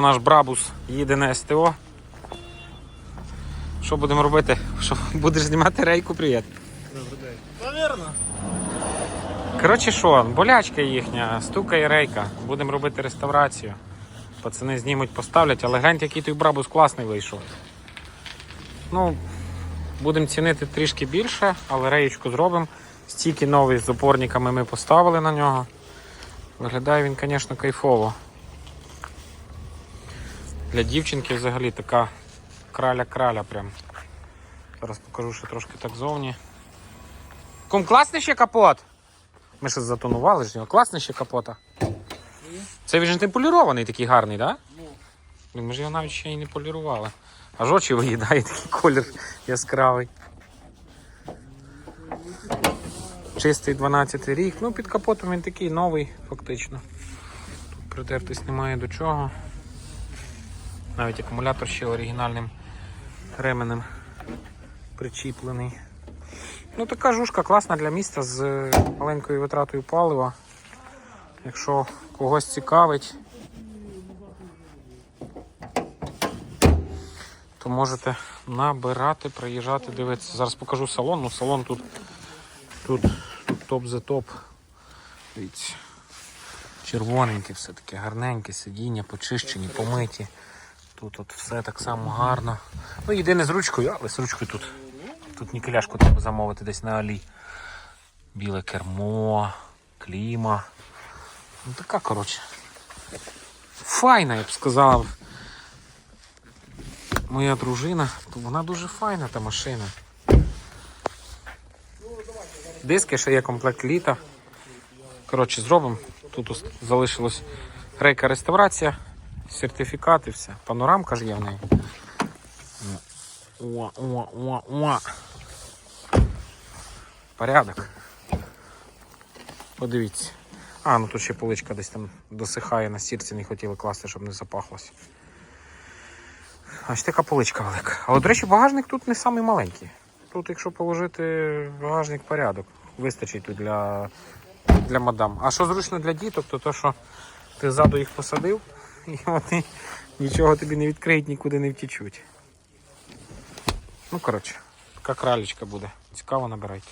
Наш брабус їде на СТО. Що будемо робити? Що будеш знімати рейку, привіт. Наверно. Коротше, що, болячка їхня, стукає рейка. Будемо робити реставрацію. Пацани знімуть, поставлять, але гляньте, який той брабус класний вийшов. Ну, будемо цінити трішки більше, але реєчку зробимо. Стільки новий з опорниками ми поставили на нього. Виглядає він, звісно, кайфово. Для дівчинки взагалі така краля-краля прям. Зараз покажу, що трошки так зовні. Кум, класний ще капот? Ми ще затонували ж його. Класний ще капота. Це він же не полірований такий гарний, так? Да? Блін, Ми ж його навіть ще й не полірували. Аж очі виїдає такий колір яскравий. Чистий 12 рік. Ну, під капотом він такий новий, фактично. Тут притертись немає до чого. Навіть акумулятор ще оригінальним ременем причіплений. Ну, така жушка класна для міста з маленькою витратою палива. Якщо когось цікавить, то можете набирати, приїжджати, дивитися. Зараз покажу салон. Ну, салон тут, тут, тут топ за топ. Дивіться. Червоненьке, все таке гарненьке, сидіння, почищені, помиті. Тут от все так само гарно. Ну, єдине з ручкою, але з ручкою тут. Тут нікеляшку треба замовити десь на Алі. Біле кермо, кліма. Ну така, коротше. Файна, я б сказав. Моя дружина, то вона дуже файна та машина. Диски ще є комплект літа. Коротше, зробимо. Тут залишилось рейка реставрація, сертифікат і все. Панорамка ж є в неї. О, о, о, о. Порядок. Подивіться. А, ну тут ще поличка десь там досихає на стірці, не хотіли класти, щоб не запахлося. Ось така поличка велика. Але, до речі, багажник тут не самий маленький. Тут, якщо положити багажник порядок, вистачить тут для, для мадам. А що зручно для діток, то то, що ти ззаду їх посадив, і вони нічого тобі не відкриють, нікуди не втічуть. Ну, коротше, така кралечка буде. Цікаво набирайте.